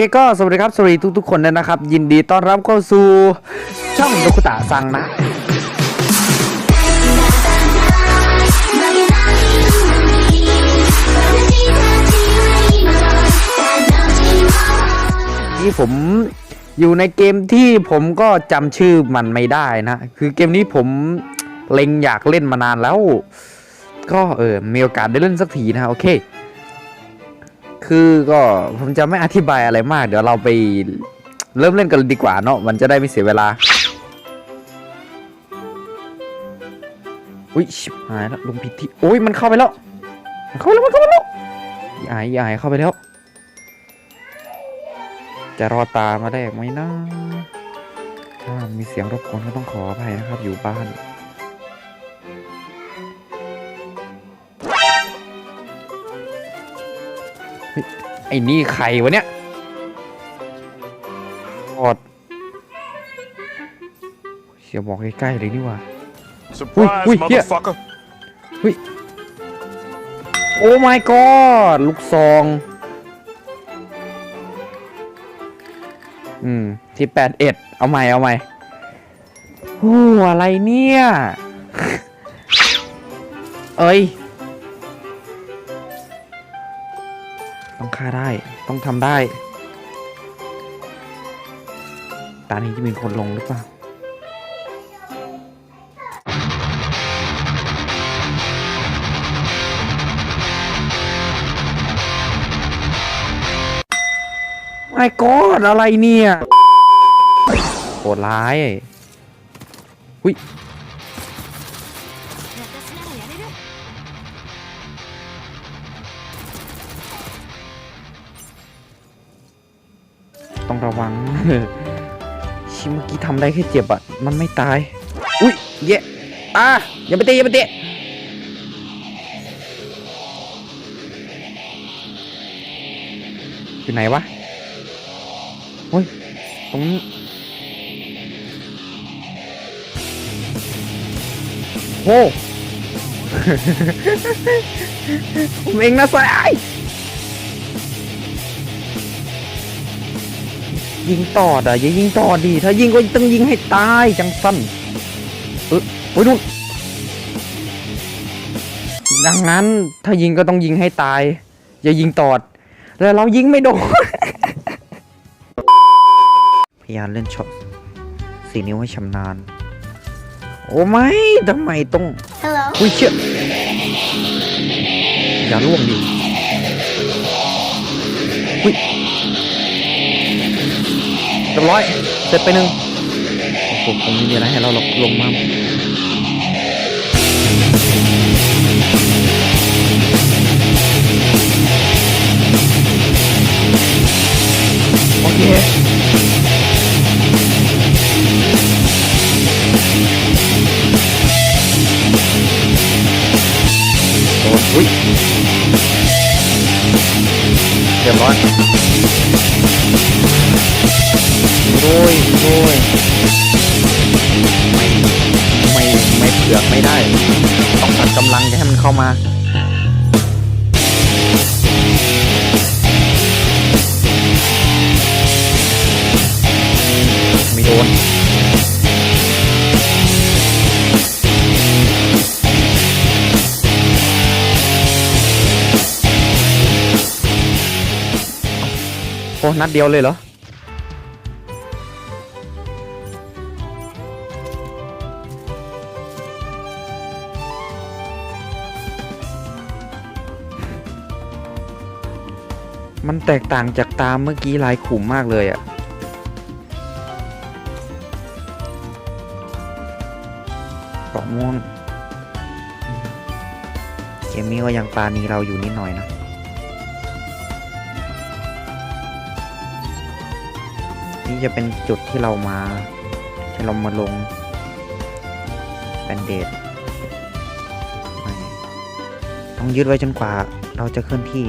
เคก็สวัสดีครับสวัสดีทุกๆคนด้วยนะครับ ยินดีต้อนรับเข้าสู่ช่องดคุตะซังนะที่ผมอยู่ในเกมที่ผมก็จำชื่อมันไม่ได้นะ คือเกมนี้ผมเล็งอยากเล่นมานานแล้ว ก็เออมีโอกาสได้เล่นสักทีนะโอเค คือก็ผมจะไม่อธิบายอะไรมาก เดี๋ยวเราไปเริ่มเล่นกันดีกว่าเนาะมันจะได้ไม่เสียเวลา อุ้ยชิบหายแล้วลงผิดที่โอ้ยมันเข้าไปแล้ว มันเข้าไปแล้วมันเข้าไปแล้วยายยายเข้าไปแล้ว จะรอตามมาได้ไหมนะถ้ามีเสียงรบกวนก็ต้องขออภัยนะครับอยู่บ้าน ไอ้นี่ใครวะเนี่ยอดเสียบอกใกล้ๆเลยนี่หว่า Surprise, Ui, ui, here. motherfucker. โอ้ my god ลูกซองอืมที่แปดเอ็ดเอาใหม่ เอาใหม่โอ้อะไรเนี่ย เอ้ย ต้องฆ่าได้ ต้องทำได้ ตานี้จะมีคนลงหรือเปล่าไม่กอดอะไรเนี่ยโหดร้ายหุย ระวังชิเมื่อกี้ทำได้แค่เจ็บอะมันไม่ตาย อุ้ยเย่อะอย่าไปเตะอย่าไปเตะอยู่ไหนวะเฮ้ยตรงนี้โอ้ผมเองนะสาย ยิงต่อดอะอย่ายิงต่อดี ถ้ายิงก็ต้องยิงให้ตายจังสั้นเออโอ้ยนู่นดังนั้นถ้ายิงก็ต้องยิงให้ตาย อย่ายิงตอด แล้วเรายิงไม่โดนพยายามเล่นช็อตสีนิ้วให้ชำนาญ โอ้ไม่ทำไมต้อง Hello. อุ้ยเชี่ยอย่าล่วงดิอุ้ยเรียบร้อย เสร็จไปหนึ่งโอ้โหคงไม่มีอะไรให้เราหรอกลงมาโอเคโอ้อุ้ยเรียบร้อยโรยโรยไม่ไม่ไม่เผือกไม่ได้ ต้องตัดกำลังจะให้มันเข้ามาไม่โดน นัดเดียวเลยเหรอ มันแตกต่างจากตามเมื่อกี้ลายขุมมากเลยอะเกาะม่วง เกมนี้ก็ยังปาณีเราอยู่นิดหน่อยนะ นี่จะเป็นจุดที่เรามาที่เรามาลงแบนเดดต้องยึดไว้จนกว่าเราจะเคลื่อนที่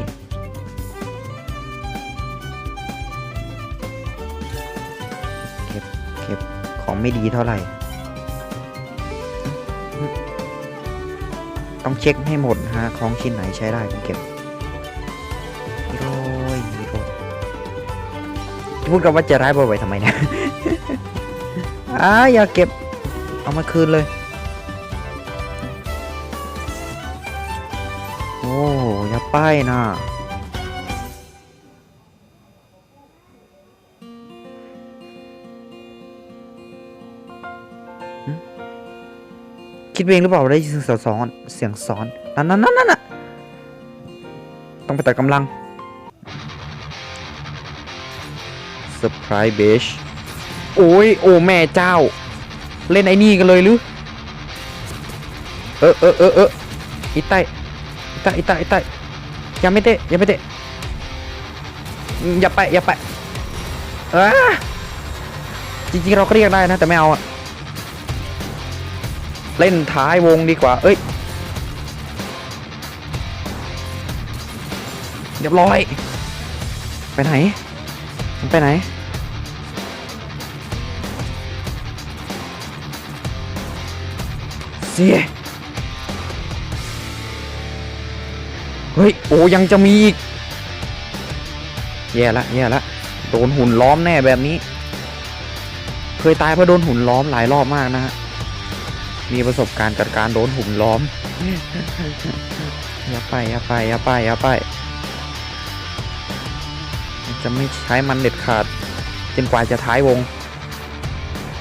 เก็บเก็บของไม่ดีเท่าไหร่ ต้องเช็คให้หมดนะฮะของชิ้นไหนใช้ได้ต้องเก็บ พูดกันว่าใจร้ายบ่อยๆทำไมเนี่ยอ่าอย่าเก็บ เอามาคืนเลย โอ้อย่าป้ายนะคิดเองหรือเปล่าได้ยินเสียงสอนเสียงสอนนั่นนั่นนั่นนั่นน่ะต้องไปตัดกำลัง เซอร์ไพรส์เบชโอ้ยโอ้แม่เจ้า เล่นไอ้นี่กันเลยหรือ เออเออเออเอออีไตอีไตอีไตอีไตอย่าไม่เตะอย่าไม่เตะอย่าไปอย่าไปอ่าจริงๆเราก็เรียกได้นะ แต่ไม่เอาอะเล่นท้ายวงดีกว่า เอ้ยเรียบร้อย ไปไหน มันไปไหน เสีย เฮ้ย โอ้ยังจะมีอีก แย่ละแย่ละโดนหุ่นล้อมแน่แบบนี้ เคยตายเพราะโดนหุ่นล้อมหลายรอบมากนะฮะ มีประสบการณ์กับการโดนหุ่มล้อม อย่าไปอย่าไปอย่าไปอย่าไป จะไม่ใช้มันเด็ดขาดจนกว่าจะท้ายวง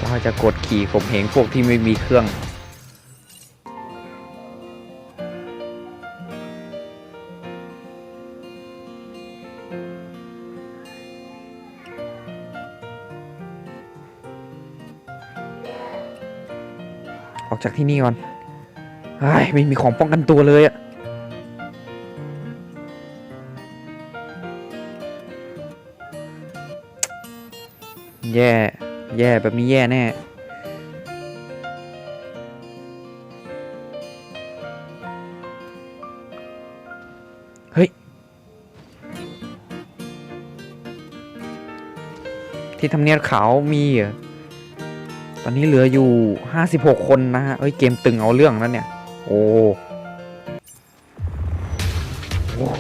เราจะกดขี่ข่มเหงพวกที่ไม่มีเครื่องออกจากที่นี่ก่อนเฮ้ไม่มีของป้องกันตัวเลยอะ แย่แบบนี้แย่แน่ เฮ้ย ที่ทำเนียบขาวมีเหรอตอนนี้เหลืออยู่ 56 คนนะฮะ เอ้ย เกมตึงเอาเรื่องนั้นเนี่ย โอ้โ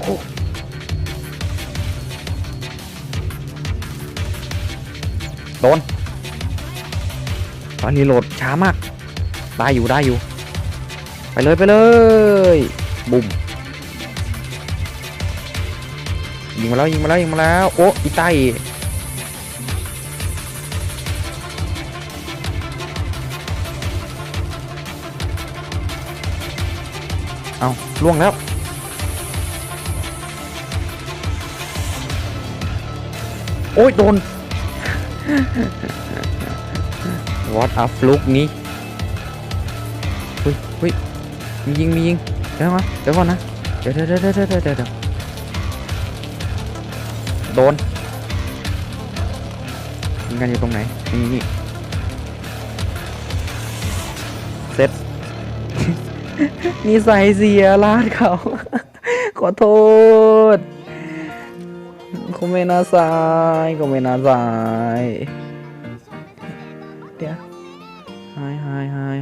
ห อนรีโหลดช้ามาก ได้อยู่ได้อยู่ ไปเลยไปเลย บุ่มยิงมาแล้วยิงมาแล้วยิงมาแล้ว โอ้อีไตเอาล่วงแล้ว โอ้ยโดน What a fluke นี้เฮ้ยเฮ้ยมียิงมียิงเดี๋ยวก่อนเดี๋ยวก่อนนะเดี๋ยวเดี๋ยวเดี๋ยวเดี๋ยวเดี๋ยวเดี๋ยวโดนยิงกันอยู่ตรงไหนนี่นี่เซ็ตนิสัยเสียลาดเขา ขอโทษคงไม่น่าสายคงไ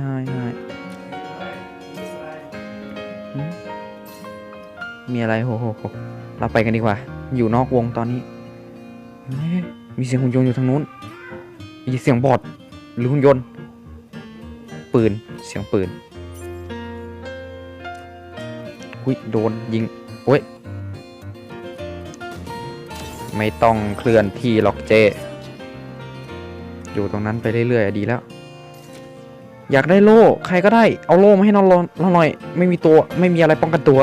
หายหายหายหายหืมมีอะไรโหโหเราไปกันดีกว่า อยู่นอกวงตอนนี้ มีเสียงหุ่นยนต์อยู่ทางนู้น มีเสียงบอดหรือหุ่นยนต์ ปืน เสียงปืนอุ้ยโดนยิงโอ้ย ไม่ต้องเคลื่อนที่หรอกเจ อยู่ตรงนั้นไปเรื่อยๆดีแล้ว อยากได้โล่ใครก็ได้เอาโล่มาให้น้องเราหน่อย ไม่มีตัวไม่มีอะไรป้องกันตัว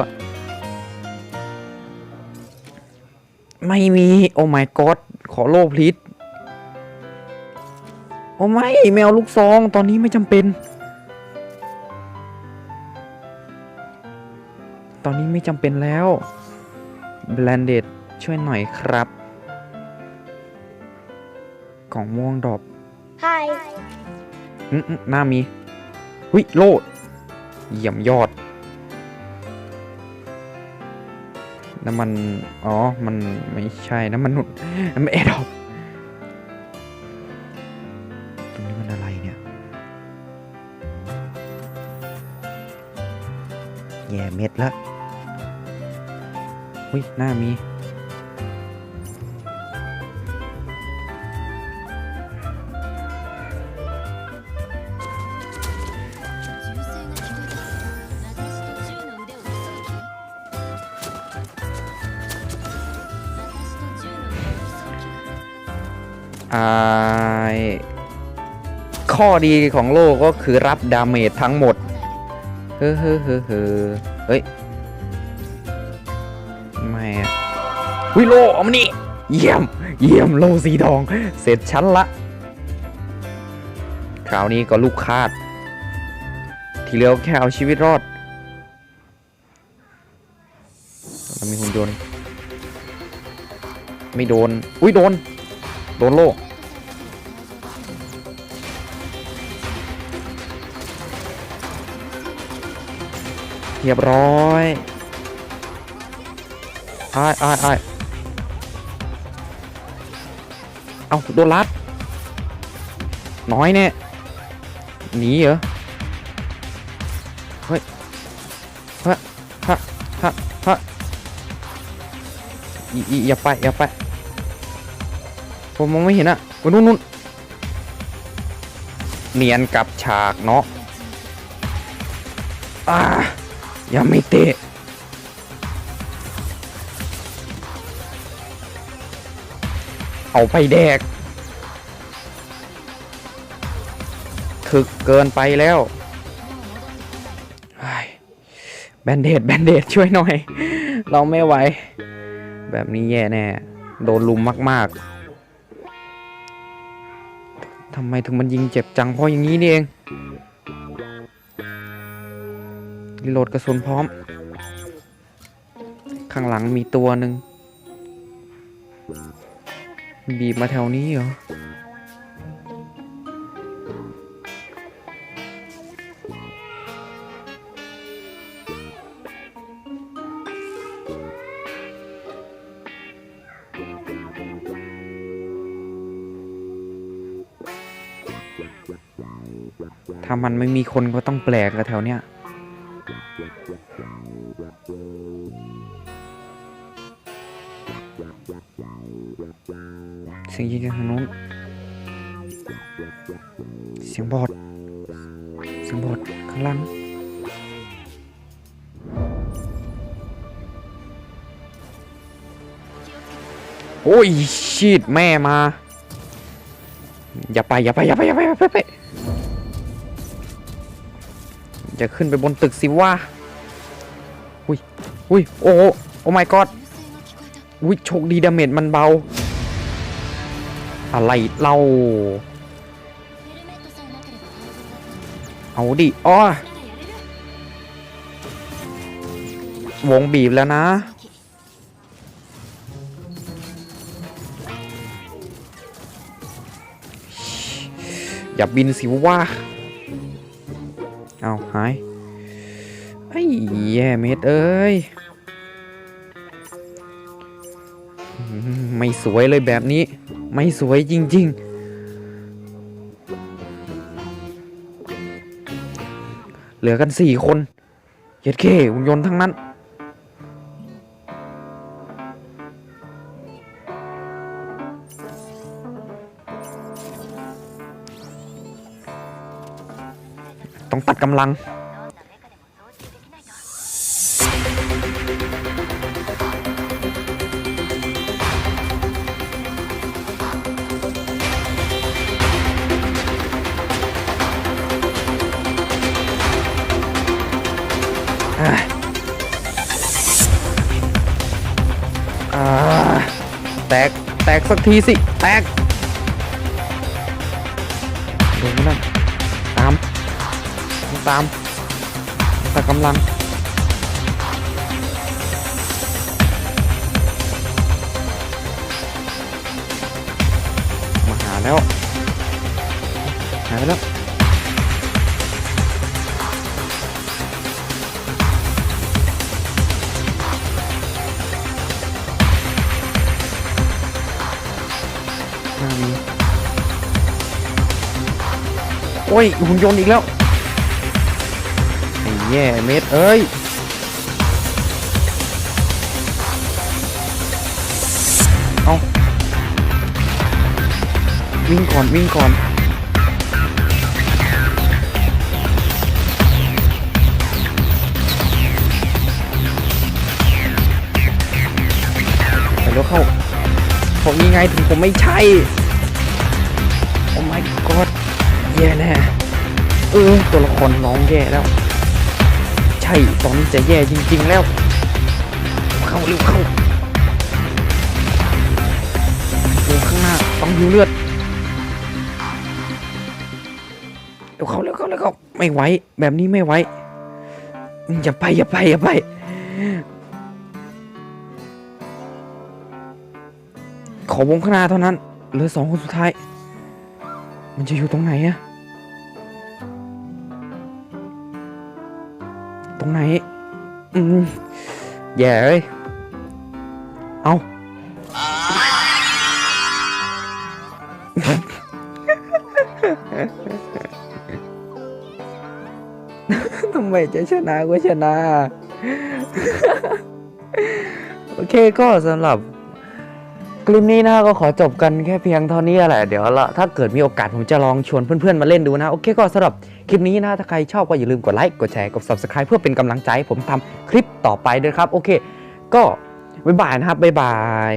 ไม่มีโอ้ my god ขอโล่พลีดโอ้ไม่แมวลูกซองตอนนี้ไม่จำเป็น ตอนนี้ไม่จำเป็นแล้ว b l a n d e d ช่วยหน่อยครับกล่องม่วงดอป Hi. หน้ามีหุยโลดเยี่ยมยอด น้ำมัน อ๋อ มันไม่ใช่ น้ำมันหนุนน้ำมันแอร์ดอปตรงนี้มันอะไรเนี่ย แย่เม็ดละหุยหน้ามี ข้อดีของโลก็คือรับดาเมจทั้งหมด เฮ้อเฮ้อเฮ้อเฮ้อเฮ้ยไม่อะวิโลเอามานี่ เยี่ยม เยี่ยมโลสีทอง เสร็จชั้นละ คราวนี้ก็ลูกคาด ที่เหลือแค่เอาชีวิตรอดแล้วมีหุ่นยนต์ ไม่โดน อุ้ยโดน โดนโล เรียบร้อยอ้ายอ้ายอ้ายเอาโดนลัด น้อยเนี่ยหนีเหรอ เฮ้ยฮะฮะฮะฮะอีอีอย่าไป อย่าไป ผมมองไม่เห็นอะวันนู้นนู้นเนียนกับฉากเนาะอ่า ย่าไม่เตะเอาไปแดกถึกเกินไปแล้วเฮ้แบนเดดแบนเดดช่วยหน่อย เราไม่ไหว แบบนี้แย่แน่ โดนลุมมาก ๆทำไมถึงมันยิงเจ็บจังเพราะอย่างนี้นี่เอง รีโหลดกระสุนพร้อม ข้างหลังมีตัวหนึ่ง บีบมาแถวนี้เหรอ ถ้ามันไม่มีคนก็ต้องแปลกอะแถวเนี้ย เสียงยิงจากทางนู้น เสียงบอด เสียงบอดข้างล่างโอ้ยชีดแม่มา อย่าไปอย่าไปอย่าไปอย่าไปอย่าไป อย่าไปจะขึ้นไปบนตึกสิว่าอุ้ยอุ้ยโอ้โอ้ my god อุ้ยโชคดีดาเมจมันเบา อะไรเล่าเอาดิอ้อวงบีบแล้วนะ อย่าบินสิว่า เอาหาย ไอ้แย่เม็ดเอ้ย ไม่สวยเลยแบบนี้ ไม่สวยจริง ๆ เหลือกันสี่คน เย็ดเคหุ่นยนต์ทั้งนั้น ต้องตัดกำลังอะอ่าแตก แตกสักทีสิ แตก ตามแต่กำลังมาหาแล้วหายไปแล้วน่โอ้ยหุ่นยนต์อีกแล้ว แย่เม็ดเอ้ยเอาวิ่งก่อนวิ่งก่อนแล้วเข้าเขานี่ไงถึงผมไม่ใช่ my god แย่แน่เออตัวละครน้องแย่แล้ว ใช่ ตอนนี้จะแย่จริง ๆ แล้ว เข้าเร็วเข้าโอ้ข้างหน้า ต้องยิวเลือดเร็วเข้าเร็วเข้าเร็วเข้าไม่ไหวแบบนี้ไม่ไหวอย่าไปอย่าไปอย่าไปขอวงข้างหน้าเท่านั้นเหลือสองคนสุดท้าย มันจะอยู่ตรงไหนอะ ตรงไหนอืมแย่เลยเอาท คลิปนี้นะก็ขอจบกันแค่เพียงเท่านี้แหละเดี๋ยวละถ้าเกิดมีโอกาสผมจะลองชวนเพื่อนๆมาเล่นดูนะ โอเคก็สำหรับคลิปนี้นะ ถ้าใครชอบก็อย่าลืมกดไลค์กดแชร์กด subscribe เพื่อเป็นกำลังใจให้ผมทำคลิปต่อไปด้วยครับ โอเค ก็บ๊ายบายนะครับบ๊ายบาย